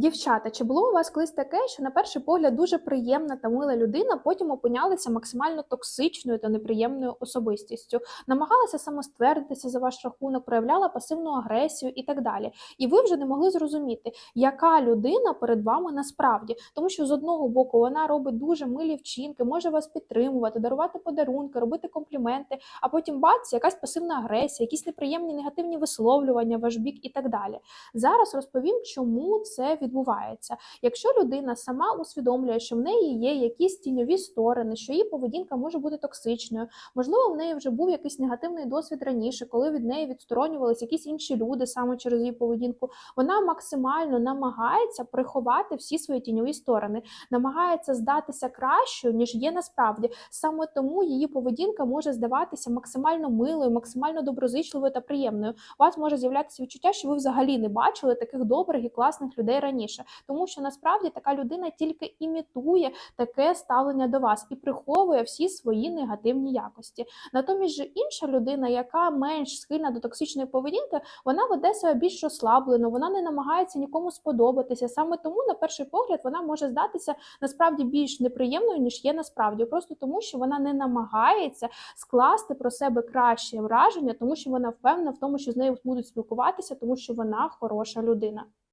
Дівчата, чи було у вас колись таке, що на перший погляд дуже приємна та мила людина, потім опинялася максимально токсичною та неприємною особистістю, намагалася самоствердитися за ваш рахунок, проявляла пасивну агресію і так далі. І ви вже не могли зрозуміти, яка людина перед вами насправді, тому що з одного боку вона робить дуже милі вчинки, може вас підтримувати, дарувати подарунки, робити компліменти, а потім бац, якась пасивна агресія, якісь неприємні негативні висловлювання ваш бік і так далі. Зараз розповім, чому це відбувається. Якщо людина сама усвідомлює, що в неї є якісь тіньові сторони, що її поведінка може бути токсичною, можливо, в неї вже був якийсь негативний досвід раніше, коли від неї відсторонювалися якісь інші люди саме через її поведінку. Вона максимально намагається приховати всі свої тіньові сторони, намагається здатися кращою, ніж є насправді. Саме тому її поведінка може здаватися максимально милою, максимально доброзичливою та приємною. У вас може з'являтися відчуття, що ви взагалі не бачили таких добрих і класних людей раніше, тому що насправді така людина тільки імітує таке ставлення до вас і приховує всі свої негативні якості. Натомість же інша людина, яка менш схильна до токсичної поведінки, вона веде себе більш розслаблено, вона не намагається нікому сподобатися. Саме тому, на перший погляд, вона може здатися насправді більш неприємною, ніж є насправді, просто тому, що вона не намагається скласти про себе краще враження, тому що вона впевнена в тому, що з нею будуть спілкуватися, тому що вона хороша людина.